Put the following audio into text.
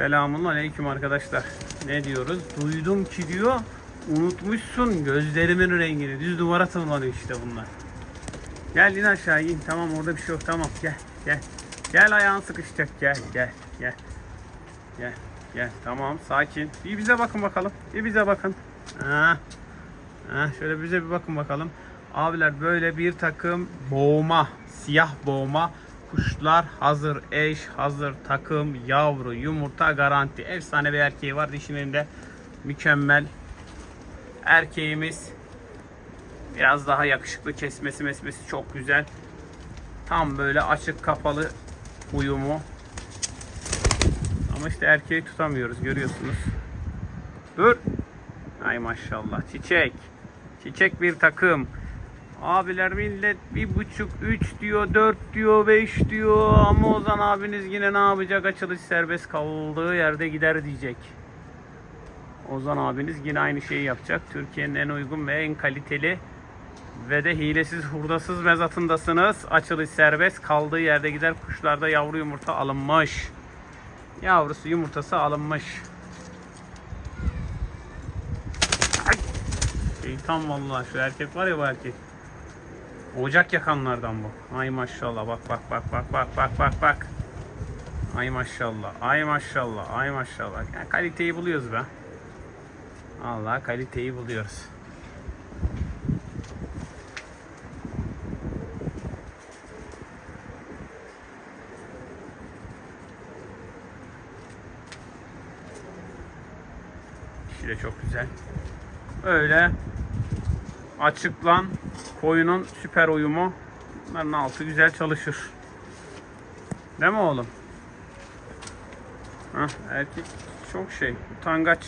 Selamun aleyküm arkadaşlar. Ne diyoruz? Duydum ki diyor unutmuşsun gözlerimin rengini. Düz duvara tırmanıyor işte bunlar. Gel in aşağı in. Tamam orada bir şey yok. Tamam gel gel. Gel ayağın sıkışacak. Gel gel gel. Gel gel. Tamam sakin. Bir bize bakın bakalım. Bir bize bakın. Ha. Ha, şöyle bize bir bakın bakalım. Abiler böyle bir takım boğma, siyah boğma kuşlar hazır eş, hazır takım, yavru, yumurta garanti. Efsane bir erkeği var dişinin de mükemmel. Erkeğimiz biraz daha yakışıklı kesmesi mesmesi çok güzel. Tam böyle açık kapalı uyumu. Ama işte erkeği tutamıyoruz görüyorsunuz. Dur. Ay maşallah çiçek. Çiçek bir takım. Abiler millet bir buçuk, üç diyor, dört diyor, beş diyor. Ama Ozan abiniz yine ne yapacak? Açılış serbest kaldığı yerde gider diyecek. Ozan abiniz yine aynı şeyi yapacak. Türkiye'nin en uygun ve en kaliteli ve de hilesiz hurdasız mezatındasınız. Açılış serbest kaldığı yerde gider. Kuşlarda yavru yumurta alınmış. Yavrusu yumurtası alınmış. Ay! Şeytan vallahi şu erkek var ya bu erkek. Ocak yakanlardan bu. Ay maşallah bak bak bak bak bak bak bak bak. Ay maşallah. Ay maşallah. Ay maşallah. Ya kaliteyi buluyoruz be. Allah kaliteyi buluyoruz. İşi de çok güzel. Öyle açıklan koyunun süper uyumu. Bunların altı güzel çalışır. Değil mi oğlum? Hah, erkek çok şey. Utangaç.